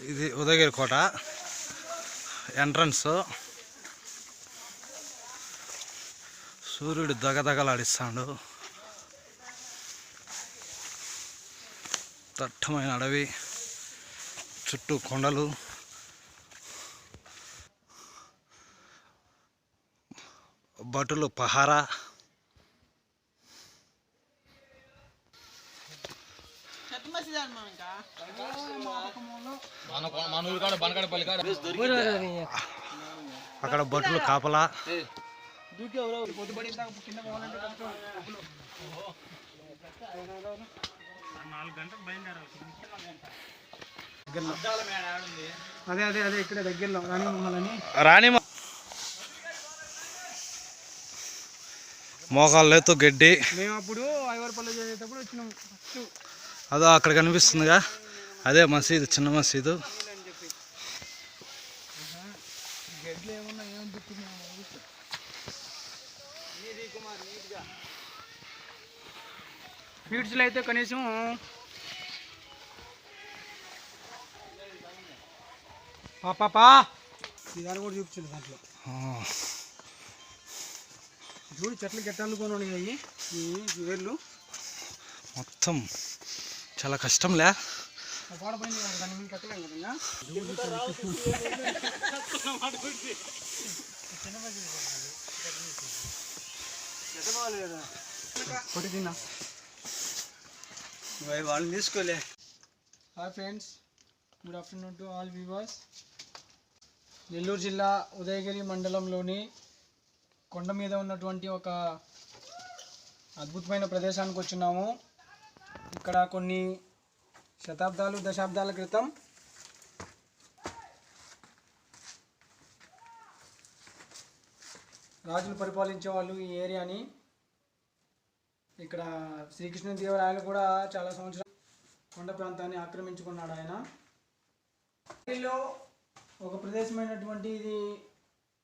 ఇది ఉదయగిరి కోట. ఎంట్రన్స్. సూర్యుడు దగదగలాడిస్తాడు. దట్టమైన అడవి చుట్టూ కొండలు. భటులు పహారా. అక్కడ భటులు కాపలా. అదే అదే అదే ఇక్కడ దగ్గరలో. రాని మమ్మల్ని. రాణి మోకాళ్ళతో గడ్డి. మేము అప్పుడు ఐవర్పల్లి చేసేటప్పుడు వచ్చినాం. ఫస్ట్ అదో అక్కడ కనిపిస్తుందిగా. అదే మసీదు చిన్న మసీదు. అని చెప్పి గడ్లు ఏమన్నా ఏమనిపిస్తున్నాయి స్వీట్స్లో అయితే కనీసం పాపా ఇదాన్ని కూడా చూపించింది దాంట్లో. ఆ, చూడు చెట్లు గెట్టాలనుకొని ఉన్నాయి ఈ వేర్లు. మొత్తం చాలా కష్టంలే. దాని మీద వాళ్ళని తీసుకోలే hi friends good afternoon to all viewers Nellore జిల్లా ఉదయగిరి మండలంలోని కొండ మీద ఉన్నటువంటి ఒక అద్భుతమైన ప్రదేశానికి వచ్చినాము. ఇక్కడ కొన్ని శతాబ్దాలు దశాబ్దాల క్రితం రాజులు పరిపాలించే వాళ్ళు ఈ ఏరియాని. ఇక్కడ శ్రీకృష్ణదేవరాయలు కూడా చాలా సంవత్సరాలు కొండ ప్రాంతాన్ని ఆక్రమించుకున్నాడు ఆయన. వీటిలో ఒక ప్రదేశమైనటువంటి ఇది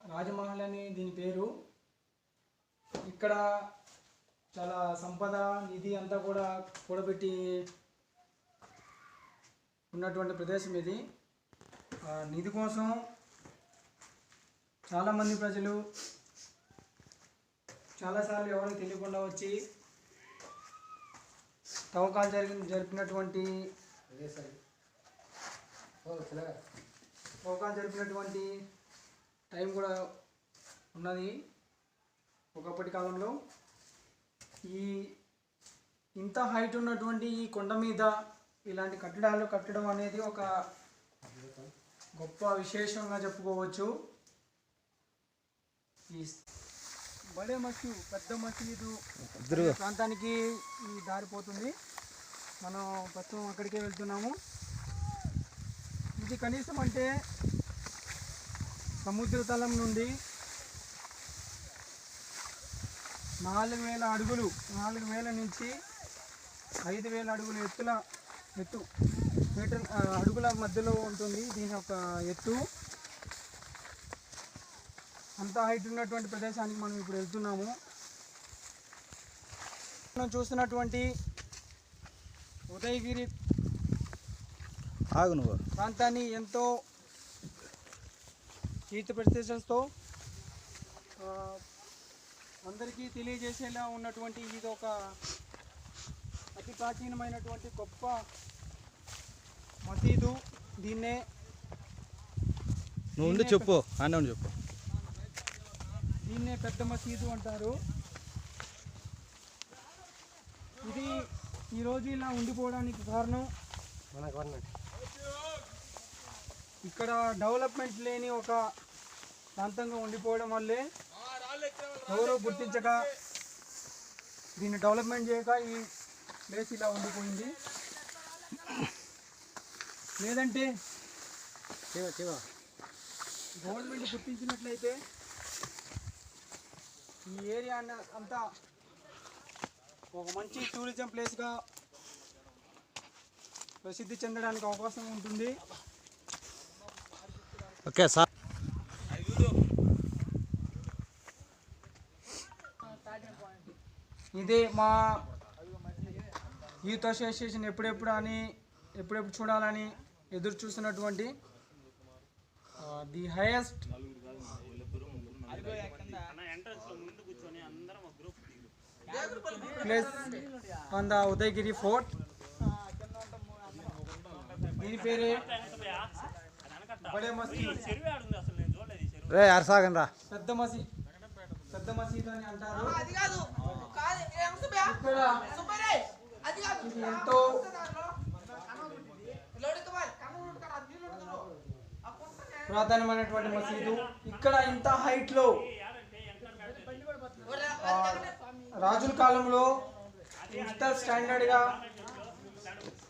రాజమహల్ అని దీని పేరు. ఇక్కడ చాలా సంపద నిధి అంతా కూడా కూడబెట్టి ఉన్నటువంటి ప్రదేశం ఇది. నిధి కోసం చాలామంది ప్రజలు చాలాసార్లు ఎవరికి తెలియకుండా వచ్చి తవ్వకాలు జరిగిన జరిపినటువంటి తవ్వకాలు జరిపినటువంటి టైం కూడా ఉన్నది. ఒకప్పటి కాలంలో ఈ ఇంత హైట్ ఉన్నటువంటి ఈ కొండ మీద ఇలాంటి కట్టడాలు కట్టడం అనేది ఒక గొప్ప విశేషంగా చెప్పుకోవచ్చు. ఈ బడే మసీదు పెద్ద మసీదు ప్రాంతానికి ఈ దారి పోతుంది. మనం ప్రస్తుతం అక్కడికే వెళ్తున్నాము. ఇది కనీసం అంటే సముద్ర తలం నుండి నాలుగు వేల అడుగులు నాలుగు వేల నుంచి ఐదు వేల అడుగుల ఎత్తుల ఎత్తు మీటర్ అడుగుల మధ్యలో ఉంటుంది దీని యొక్క ఎత్తు. అంత హైట్ ఉన్నటువంటి ప్రదేశానికి మనం ఇప్పుడు వెళ్తున్నాము. మనం చూస్తున్నటువంటి ఉదయగిరి ప్రాంతాన్ని ఎంతో ప్రతిష్టలతో ఆ, అందరికీ తెలియజేసేలా ఉన్నటువంటి ఇది ఒక అతి ప్రాచీనమైనటువంటి గొప్ప మసీదు. దీన్నే నువ్వు చెప్పు అన్నీ ఉండి చెప్పు. దీన్నే పెద్ద మసీదు అంటారు. ఇది ఈరోజు ఇలా ఉండిపోవడానికి కారణం ఇక్కడ డెవలప్మెంట్ లేని ఒక ప్రాంతంగా ఉండిపోవడం వల్లే ఎవరో గుర్తించక దీన్ని డెవలప్మెంట్ చేయక ఈ ప్లేస్ ఇలా ఉండిపోయింది. లేదంటే గవర్నమెంట్ గుర్తించినట్లయితే ఈ ఏరియా అంతా ఒక మంచి టూరిజం ప్లేస్గా ప్రసిద్ధి చెందడానికి అవకాశం ఉంటుంది. Okay sir. ఇదే మా యూత్ అసోసియేషన్ ఎప్పుడెప్పుడు అని ఎప్పుడెప్పుడు చూడాలని ఎదురు చూస్తున్నటువంటి the highest place on the Udayagiri fort దీని పేరే బడే మసీద్ రే అరసాగన్ రా పెద్ద మసీద్ పెద్ద మసీద్ అని అంటారు. అది కాదు. అది కాదు. ఎంతో పురాతనమైనటువంటి మసీదు. ఇక్కడ ఇంత హైట్లో రాజుల కాలంలో ఇంత స్టాండర్డ్గా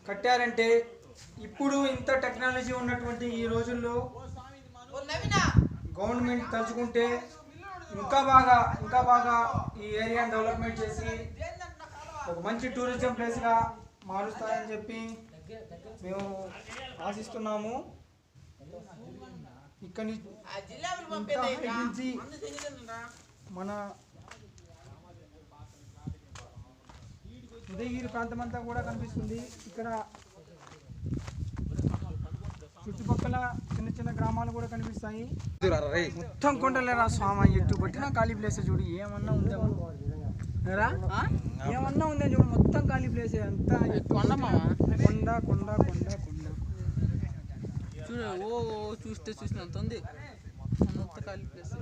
కట్టారంటే ఇప్పుడు ఇంత టెక్నాలజీ ఉన్నటువంటి ఈ రోజుల్లో గవర్నమెంట్ తలుచుకుంటే ఇంకా బాగా ఇంకా బాగా ఈ ఏరియాని డెవలప్మెంట్ చేసి? ఒక మంచి టూరిజం ప్లేస్గా మారుస్తారని చెప్పి మేము ఆశిస్తున్నాము ఇక్కడి నుంచి. మన ఉదయగిరి ప్రాంతం అంతా కూడా కనిపిస్తుంది ఇక్కడ చుట్టుపక్కల చిన్న చిన్న గ్రామాలు కూడా కనిపిస్తాయి. మొత్తం కొండలేరా స్వామి ఎట్టు పట్టిన ఖాళీ ప్లేస్ చూడు. ఏమన్నా ఉందేమో ఏరా? ఏమన్నా ఉందే చూడు. మొత్తం ఖాళీ ప్లేస్ అంతా కొండ కొండ కొండ కొండ కొండ. చూడు ఓ ఓ చూస్తే చూసినంత ఉంది. అంత ఖాళీ ప్లేస్